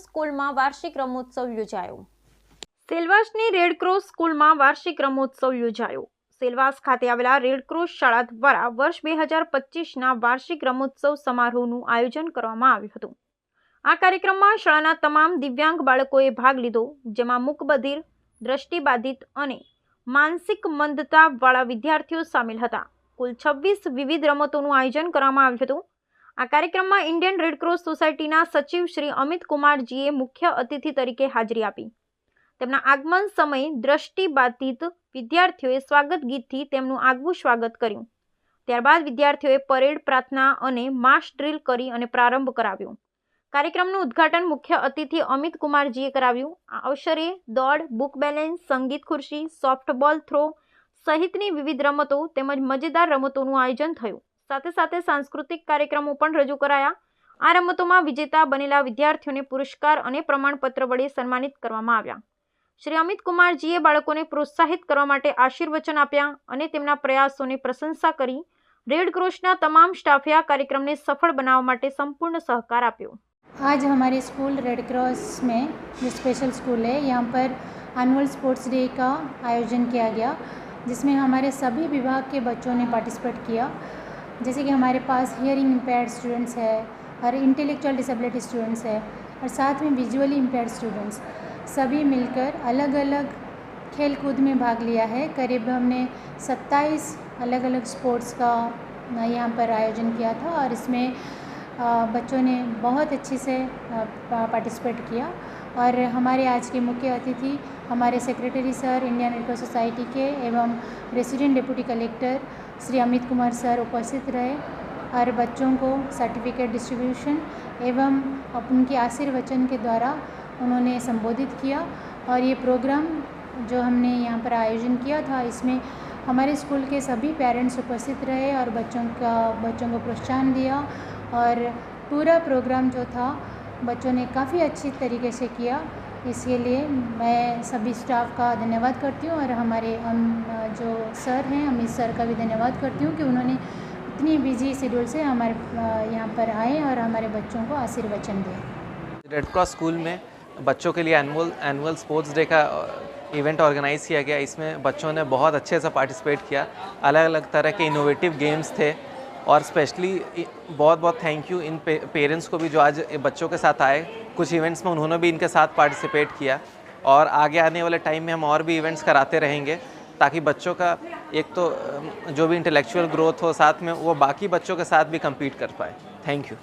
સ્કૂલમાં વાર્ષિક રમોત્સવ યોજાયો. સેલવાસની રેડક્રોસ સ્કૂલમાં વાર્ષિક રમોત્સવ યોજાયો. સેલવાસ ખાતે આવેલા રેડક્રોસ શાળા દ્વારા વર્ષ બે હજાર પચીસના વાર્ષિક રમોત્સવ સમારોહનું આયોજન કરવામાં આવ્યું હતું. આ કાર્યક્રમમાં શાળાના તમામ દિવ્યાંગ બાળકોએ ભાગ લીધો, જેમાં મુકબધિર દ્રષ્ટિબાધિત અને માનસિક મંદતાવાળા વિદ્યાર્થીઓ સામેલ હતા. કુલ છવ્વીસ વિવિધ રમતોનું આયોજન કરવામાં આવ્યું હતું. આ કાર્યક્રમમાં ઇન્ડિયન રેડક્રોસ સોસાયટીના સચિવ શ્રી અમિત કુમારજીએ મુખ્ય અતિથિ તરીકે હાજરી આપી. તેમના આગમન સમયે દ્રષ્ટિબાધિત વિદ્યાર્થીઓએ સ્વાગત ગીતથી તેમનું આગવું સ્વાગત કર્યું. ત્યારબાદ વિદ્યાર્થીઓએ પરેડ પ્રાર્થના અને માસ ડ્રીલ કરી અને પ્રારંભ કરાવ્યો. કાર્યક્રમનું ઉદ્ઘાટન મુખ્ય અતિથિ અમિત કુમારજીએ કરાવ્યું. આ અવસરે દોડ, બુક બેલેન્સ, સંગીત ખુરશી, સોફ્ટબોલ થ્રો સહિતની વિવિધ રમતો તેમજ મજેદાર રમતોનું આયોજન થયું. સાથે સાથે સાંસ્કૃતિક કાર્યક્રમો પણ રજૂ કરાયા આ રમતોમાં વિજેતા બનેલા વિદ્યાર્થીઓને પુરસ્કાર અને પ્રમાણપત્ર વડે સન્માનિત કરવામાં આવ્યા શ્રી અમિત કુમારજીએ બાળકોને પ્રોત્સાહિત કરવા માટે આશીર્વચન આપ્યા અને તેમના પ્રયાસોની પ્રશંસા કરી રેડ ક્રોસના તમામ સ્ટાફે આ કાર્યક્રમને સફળ બનાવવા માટે સંપૂર્ણ સહકાર આપ્યો आज हमारे स्कूल रेड क्रॉस में जो स्पेशल स्कूल है यहाँ पर एनुअल स्पोर्ट्स डे का आयोजन किया गया जिसमें हमारे सभी विभाग के बच्चों ने पार्टिसिपेट किया जैसे कि हमारे पास हियरिंग इम्पेयर स्टूडेंट्स है और इंटेलेक्चुअल डिसेबिलिटी स्टूडेंट्स है, और साथ में विजुअली इम्पेयर स्टूडेंट्स सभी मिलकर अलग अलग खेल कूद में भाग लिया है। करीब हमने 27 अलग अलग स्पोर्ट्स का यहाँ पर आयोजन किया था और इसमें बच्चों ने बहुत अच्छे से पार्टिसिपेट किया। और हमारे आज के मुख्य अतिथि हमारे secretary sir Indian Red Cross Society के एवं resident deputy collector Shri Amit Kumar sir उपस्थित रहे और बच्चों को सर्टिफिकेट डिस्ट्रीब्यूशन एवं उनके आशीर्वचन के द्वारा उन्होंने संबोधित किया और ये प्रोग्राम जो हमने यहाँ पर आयोजन किया था, इसमें हमारे स्कूल के सभी पेरेंट्स उपस्थित रहे और बच्चों का, बच्चों को प्रोत्साहन दिया और पूरा प्रोग्राम जो था बच्चों ने काफ़ी अच्छी तरीके से किया। इसके लिए मैं सभी स्टाफ का धन्यवाद करती हूँ और हमारे, हम, जो सर हैं अमित सर का भी धन्यवाद करती हूँ कि उन्होंने इतनी बिज़ी शेड्यूल से हमारे यहाँ पर आए और हमारे बच्चों को आशीर्वचन दिया रेड क्रॉस स्कूल में बच्चों के लिए एनुअल एनुअल स्पोर्ट्स डे का इवेंट ऑर्गेनाइज किया गया। इसमें बच्चों ने बहुत अच्छे से पार्टिसिपेट किया। अलग अलग तरह के इनोवेटिव गेम्स थे। और स्पेशली बहुत बहुत थैंक यू इन पेरेंट्स को भी जो आज बच्चों के साथ आए। कुछ इवेंट्स में उन्होंने भी इनके साथ पार्टिसिपेट किया। और आगे आने वाले टाइम में हम और भी इवेंट्स कराते रहेंगे, ताकि बच्चों का एक तो जो भी इंटेलेक्चुअल ग्रोथ हो साथ में, वो बाकी बच्चों के साथ भी कम्पीट कर पाए। Thank you